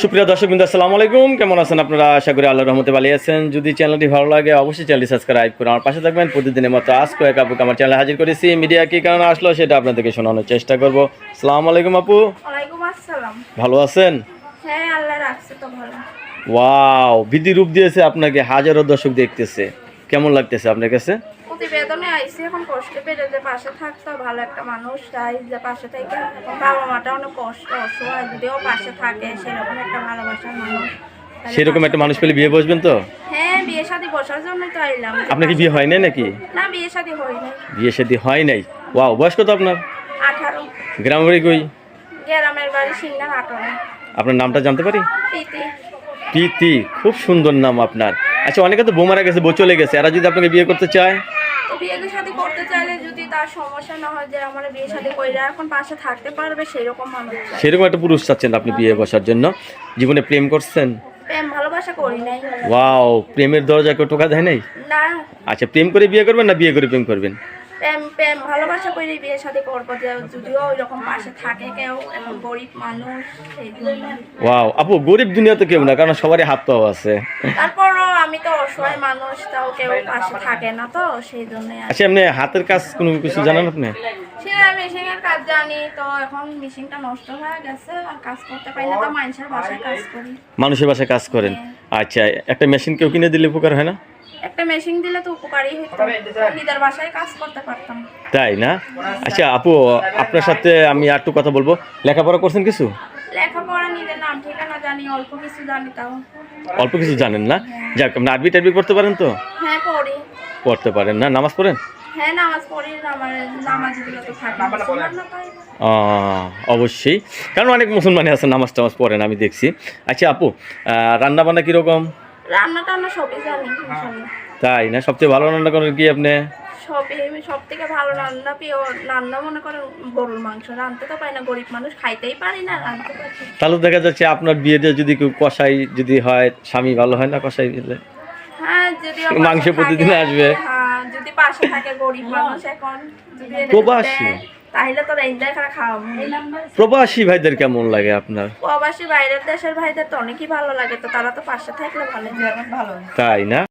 সুপ্রিয় দর্শক বিন্দু আসসালামু আলাইকুম। কেমন আছেন আপনারা? আশা করি আল্লাহ রহমতে ভালো আছেন। যদি চ্যানেলটি ভালো লাগে অবশ্যই চ্যানেলটি সাবস্ক্রাইব করে আমার পাশে থাকবেন। প্রতিদিনের মতো আজ কয়েক আপুকে আমার চ্যানেলে হাজির করেছি। মিডিয়া কি কারণে আসলো সেটা আপনাদেরকে শোনানোর চেষ্টা করব। আসসালামু আলাইকুম আপু। ভালো আছেন? হ্যাঁ ওয়াও বিধি রূপ দিয়েছে আপনাকে হাজারো দর্শক দেখতেছে। কেমন লাগতেছে আপনার কাছে? প্রতিবেদনে আইসি এখন কষ্ট পেলে যে পাশে থাকতো ভালো একটা মানুষ চাই যে পাশে থেকে বাবা মাটা অনেক কষ্ট অসহায় যদিও পাশে থাকে সেরকম একটা ভালোবাসার মানুষ। সেরকম একটা মানুষ পেলে বিয়ে বসবেন তো? হ্যাঁ বিয়ে শাদী বসার জন্যই তো আইলাম। আপনার কি বিয়ে হয় নাই নাকি? না বিয়ে শাদী হয় নাই। বিয়ে শাদী হয় নাই? ওয়াও বয়স কত আপনার? আঠারো। গ্রাম বাড়ি কই? গ্রামের বাড়ি সিংনা আটনে আপনার নামটা জানতে পারি? প্রীতি। প্রীতি খুব সুন্দর নাম আপনার। আচ্ছা অনেকে তো বোমারা গেছে বউ চলে গেছে। এরা যদি আপনাকে বিয়ে করতে চায়? তো বিয়ে শাদী করতে চাইলে যদি তার সমস্যা না হয় যে আমার বিয়ে শাদী কইরা এখন পাশে থাকতে পারবে সেরকম মানুষ। সেরকম একটা পুরুষ চাচ্ছেন আপনি বিয়ে বসার জন্য। জীবনে প্রেম করছেন? প্রেম ভালোবাসা করি নাই। ওয়াও প্রেমের দরজা কেউ টোকা দেয় নাই? না। আচ্ছা প্রেম করে বিয়ে করবেন না বিয়ে করে প্রেম করবেন? প্রেম প্রেম ভালোবাসা করে শাদী করব। যদিও ওই রকম পাশে থাকে কেউ এখন গরিব মানুষ ওয়াও আপু গরিব দুনিয়াতে কেউ না কারণ সবারই হাত পাওয়া আছে। তারপরও আমি তো অসহায় মানুষ তাও কেউ পাশে থাকে না। তো সেই জন্য আচ্ছা আপনি হাতের কাজ কোনো কিছু জানেন আপনি? মেশিনের কাজ জানি তো এখন মেশিনটা নষ্ট হয়ে গেছে আর কাজ করতে পারি না তো মানুষের বাসায় কাজ করি। মানুষের বাসায় কাজ করেন? আচ্ছা একটা মেশিন কেউ কিনে দিলে উপকার হয় না? একটা মেশিন দিলে তো উপকারই হতো নিজের বাসায় কাজ করতে পারতাম। তাই না? আচ্ছা আপু আপনার সাথে আমি আর একটু কথা বলব। লেখাপড়া করছেন কিছু? লেখাপড়া নিজের নাম ঠিকানা জানি অল্প কিছু জানি তাও। অল্প কিছু জানেন না? যাক আপনি আরবি টারবি করতে পারেন তো? হ্যাঁ পড়ি। পড়তে পারেন না? নামাজ পড়েন? হ্যাঁ নামাজ পড়ি আমার নামাজগুলো তো। অবশ্যই। কারণ অনেক মুসলমানই আছে নামাজ টামাজ পড়েন আমি দেখছি। আচ্ছা আপু রান্না বান্না কীরকম? রান্না টান্না সবই জানি তাই না? সবচেয়ে ভালো রান্না করেন কি আপনি? আমি সব থেকে ভালো রান্না প্রিয় রান্না মনে করেন গরুর মাংস। রাঁধতে তো পারি না গরিব মানুষ খাইতেই পারি না রাঁধতে পারি তাহলে দেখা যাচ্ছে আপনার বিয়েতে যদি কেউ কষাই যদি হয় স্বামী ভালো হয় না কষাই দিলে? হ্যাঁ যদি মাংস প্রতিদিন আসবে। হ্যাঁ যদি পাশে থাকে গরিব মানুষ এখন প্রবাসী। তাহলে তো রেঞ্জার খারাপ খাওয়াবো। প্রবাসী ভাইদের কেমন লাগে আপনার? প্রবাসী বাইরের দেশের ভাইদের তো অনেকই ভালো লাগে তো তারা তো পাশে থাকলে ভালো তাই না?